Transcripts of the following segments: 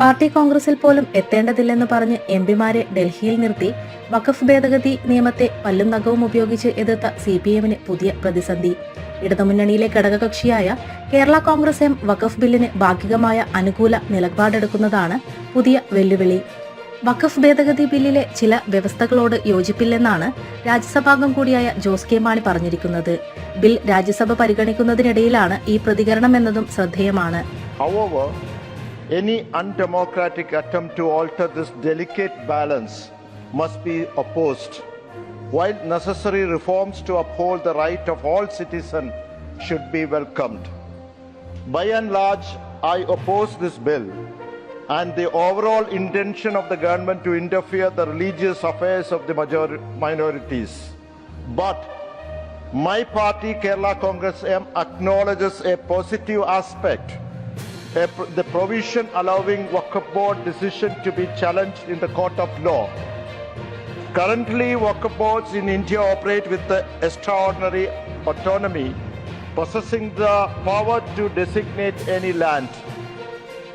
Party കോൺഗ്രസിൽ പോലും എത്തേണ്ടതില്ലെന്ന് പറഞ്ഞ് എം പിമാരെ ഡൽഹിയിൽ നിർത്തി വഖഫ് ഭേദഗതി നിയമത്തെ പല്ലും നഖവും ഉപയോഗിച്ച് എതിർത്ത സി പി എമ്മിന് പുതിയ പ്രതിസന്ധി. ഇടതുമുന്നണിയിലെ ഘടകകക്ഷിയായ കേരള കോൺഗ്രസ് എം വഖഫ് ബില്ലിന് ഭാഗികമായ അനുകൂല നിലപാടെടുക്കുന്നതാണ് പുതിയ വെല്ലുവിളി. വഖഫ് ഭേദഗതി ബില്ലിലെ ചില വ്യവസ്ഥകളോട് യോജിപ്പില്ലെന്നാണ് രാജ്യസഭാംഗം കൂടിയായ ജോസ് കെ മാണി പറഞ്ഞിരിക്കുന്നത്. ബിൽ രാജ്യസഭ പരിഗണിക്കുന്നതിനിടയിലാണ് ഈ പ്രതികരണം എന്നതും ശ്രദ്ധേയമാണ്. Any undemocratic attempt to alter this delicate balance must be opposed, while necessary reforms to uphold the right of all citizens should be welcomed. By and large, I oppose this bill and the overall intention of the government to interfere the religious affairs of the major- minorities. But my party, Kerala Congress M, acknowledges a positive aspect the provision allowing Waqf board decision to be challenged in the court of law. Currently, Waqf boards in India operate with the extraordinary autonomy, possessing the power to designate any land.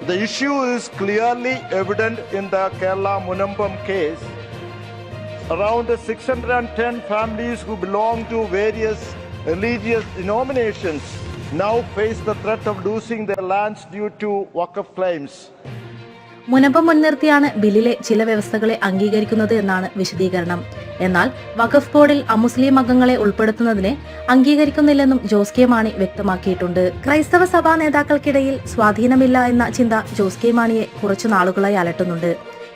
The issue is clearly evident in the Kerala Munambam case. Around 610 families who belong to various religious denominations Munambam മുൻനിർത്തിയാണ് ബില്ലിലെ ചില വ്യവസ്ഥകളെ അംഗീകരിക്കുന്നത് എന്നാണ് വിശദീകരണം. എന്നാൽ വഖഫ് ബോർഡിൽ അമുസ്ലിം അംഗങ്ങളെ ഉൾപ്പെടുത്തുന്നതിനെ അംഗീകരിക്കുന്നില്ലെന്നും ജോസ് കെ മാണി വ്യക്തമാക്കിയിട്ടുണ്ട്. ക്രൈസ്തവ സഭാ നേതാക്കൾക്കിടയിൽ സ്വാധീനമില്ല എന്ന ചിന്ത ജോസ് കെ മാണിയെ കുറച്ചു നാളുകളായി അലട്ടുന്നുണ്ട്.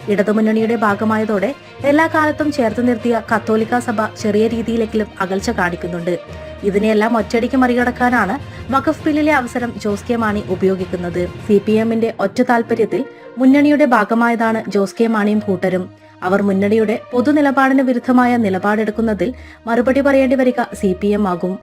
ഇടതുമുന്നണിയുടെ ഭാഗമായതോടെ എല്ലാ കാലത്തും ചേർത്ത് നിർത്തിയ കത്തോലിക്ക സഭ ചെറിയ രീതിയിലെങ്കിലും അകൽച്ച കാണിക്കുന്നുണ്ട്. ഇതിനെയെല്ലാം ഒറ്റയടിക്ക് മറികടക്കാനാണ് വഖഫ് ബില്ലിലെ അവസരം ജോസ് കെ മാണി ഉപയോഗിക്കുന്നത്. സി പി എമ്മിന്റെ ഒറ്റ താൽപര്യത്തിൽ മുന്നണിയുടെ ഭാഗമായതാണ് ജോസ് കെ മാണിയും കൂട്ടരും. അവർ മുന്നണിയുടെ പൊതു നിലപാടിന് വിരുദ്ധമായ നിലപാടെടുക്കുന്നതിൽ മറുപടി പറയേണ്ടി വരിക സി പി എം ആകും.